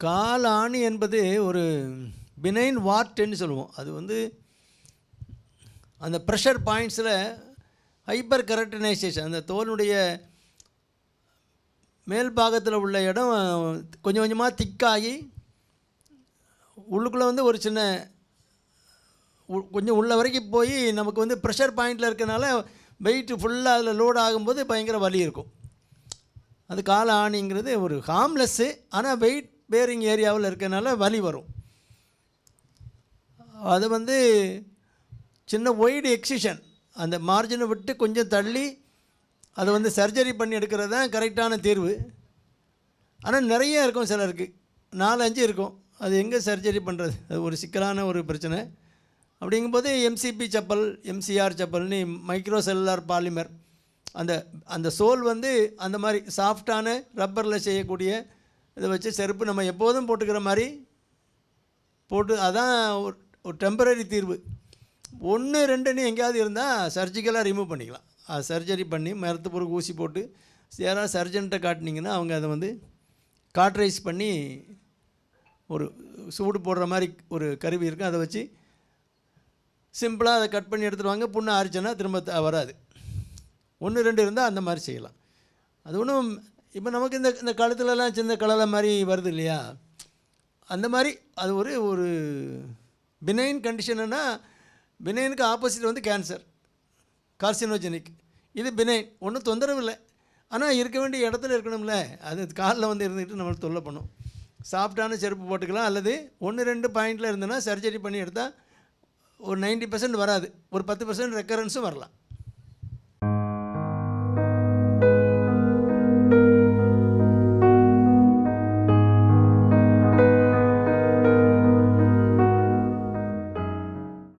காலாணி ஆணி என்பது ஒரு பினைன் வார்ட்டுன்னு சொல்லுவோம். அது வந்து அந்த ப்ரெஷர் பாயிண்ட்ஸில் ஹைப்பர் கரெக்டனைசேஷன் அந்த தோலுடைய மேல் பாகத்தில் உள்ள இடம் கொஞ்சம் கொஞ்சமாக திக்காகி உள்ளுக்குள்ளே வந்து ஒரு சின்ன உ- கொஞ்சம் உள்ள வரைக்கும் போய் நமக்கு வந்து ப்ரெஷர் பாயிண்டில் இருக்கனால வெயிட்டு ஃபுல்லாக அதில் லோட் ஆகும்போது பயங்கர வலி இருக்கும். அது கால ஆணிங்கிறது ஒரு ஹார்ம்லெஸ்ஸு ஆனால் வெயிட் பேரிங் ஏரியாவில் இருக்கனால வலி வரும். அது வந்து சின்ன ஒய்டு எக்ஸிஷன் அந்த மார்ஜினை விட்டு கொஞ்சம் தள்ளி அதை வந்து சர்ஜரி பண்ணி எடுக்கிறது தான் கரெக்டான தீர்வு. ஆனால் நிறைய இருக்கும் சிலருக்கு நாலு அஞ்சு இருக்கும். அது எங்கே சர்ஜரி பண்ணுறது அது ஒரு சிக்கலான ஒரு பிரச்சனை. அப்படிங்கும்போது எம்சிபி செப்பல் எம்சிஆர் செப்பல்னு மைக்ரோ செல்லுலார் பாலிமர் அந்த அந்த சோல் வந்து அந்த மாதிரி சாஃப்டான ரப்பரில் செய்யக்கூடிய இதை வச்சு செருப்பு நம்ம எப்போதும் போட்டுக்கிற மாதிரி போட்டு அதான் ஒரு ஒரு டெம்பரரி தீர்வு. ஒன்று ரெண்டுன்னு எங்கேயாவது இருந்தால் சர்ஜிக்கலாக ரிமூவ் பண்ணிக்கலாம். அது சர்ஜரி பண்ணி மருத்துவருக்கு ஊசி போட்டு யாராவது சர்ஜன்கிட்ட காட்டினீங்கன்னா அவங்க அதை வந்து காட்ரைஸ் பண்ணி ஒரு சூடு போடுற மாதிரி ஒரு கருவி இருக்கும். அதை வச்சு சிம்பிளாக அதை கட் பண்ணி எடுத்துருவாங்க புண்ணு ஆரிச்சோன்னா திரும்ப வராது. ஒன்று ரெண்டு இருந்தால் அந்த மாதிரி செய்யலாம். அது ஒன்றும் இப்போ நமக்கு இந்த இந்த கழுத்துலலாம் சின்ன கலலை மாதிரி வருது இல்லையா? அந்த மாதிரி அது ஒரு ஒரு பினைன் கண்டிஷனுன்னா பினைனுக்கு ஆப்போசிட் வந்து கேன்சர் கார்சினோஜெனிக் இது பினைன் ஒன்றும் தொந்தரவு இல்லை. ஆனால் இருக்க வேண்டிய இடத்துல இருக்கணும்ல. அது காலில் வந்து இருந்துக்கிட்டு நம்மளுக்கு தொல்லை பண்ணும். சாஃப்டான செருப்பு போட்டுக்கலாம். அல்லது ஒன்று ரெண்டு பாயிண்டில் இருந்ததுன்னா சர்ஜரி பண்ணி எடுத்தால் ஒரு 90% பர்சன்ட் வராது. ஒரு பத்து பர்சன்ட் ரெக்கரன்ஸும் வரலாம்.